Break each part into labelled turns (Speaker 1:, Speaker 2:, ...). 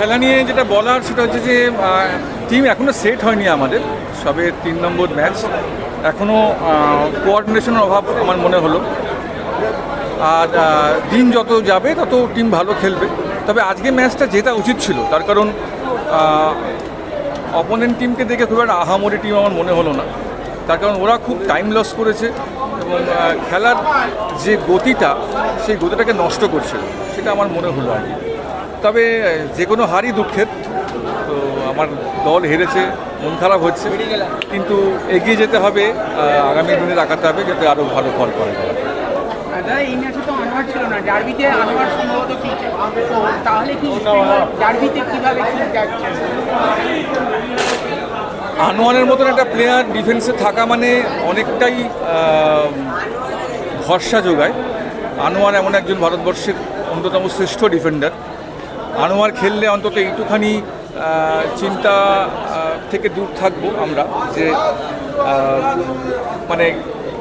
Speaker 1: খেলা নিয়ে যেটা বলার সেটা হচ্ছে যে টিম এখনও সেট হয়নি আমাদের। সবে তিন নম্বর ম্যাচ এখনও কোঅর্ডিনেশনের অভাব আমার মনে হলো। আর দিন যত যাবে, তত টিম ভালো খেলবে। তবে আজকে ম্যাচটা জেতা উচিত ছিল। তার কারণ অপোনেন্ট টিমকে দেখে খুব একটা আহামরি টিম আমার মনে হলো না। তার কারণ ওরা খুব টাইম লস করেছে এবং খেলার যে গতিটা, সেই গতিটাকে নষ্ট করছিল সেটা আমার মনে হলো আর কি। তবে যে কোনো হারই দুঃখের। তো আমার দল হেরেছে মন খারাপ হচ্ছে। কিন্তু এগিয়ে যেতে হবে আগামী দিনে রাখাতে হবে যাতে আরও ভালো ফল করে
Speaker 2: এই ম্যাচে তো আনোয়ার ছিল না ডার্বিতে আনোয়ার সম্ভবত কি? তাহলে কি ডার্বিতে কীভাবে কি
Speaker 1: আনোয়ারের মতন একটা প্লেয়ার ডিফেন্সে থাকা মানে অনেকটাই ভরসা যোগায়। আনোয়ার এমন একজন ভারতবর্ষের অন্যতম শ্রেষ্ঠ ডিফেন্ডার আনোয়ার খেললে অন্তত একটুখানি চিন্তা থেকে দূর থাকব আমরা যে মানে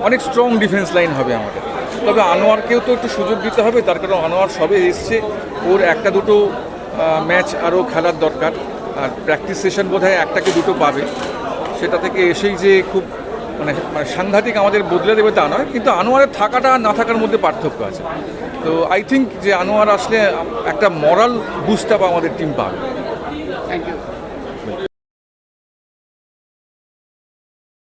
Speaker 1: অনেক স্ট্রং ডিফেন্স লাইন হবে আমাদের। তবে আনোয়ারকেও তো একটু সুযোগ দিতে হবে, তার কারণ আনোয়ার সবে এসছে। ওর একটা দুটো ম্যাচ আরও খেলার দরকার। আর প্র্যাকটিস সেশন বোধ হয় একটা দুটো পাবে। সেটা থেকে এসেই যে খুব মানে মানে সাংঘাতিক আমাদের বদলে দেবে তা নয়, কিন্তু আনোয়ারের থাকাটা আর না থাকার মধ্যে পার্থক্য আছে। তো আই থিঙ্ক যে আনোয়ার আসলে একটা মরাল বুস্টআপ আমাদের টিম পাবে।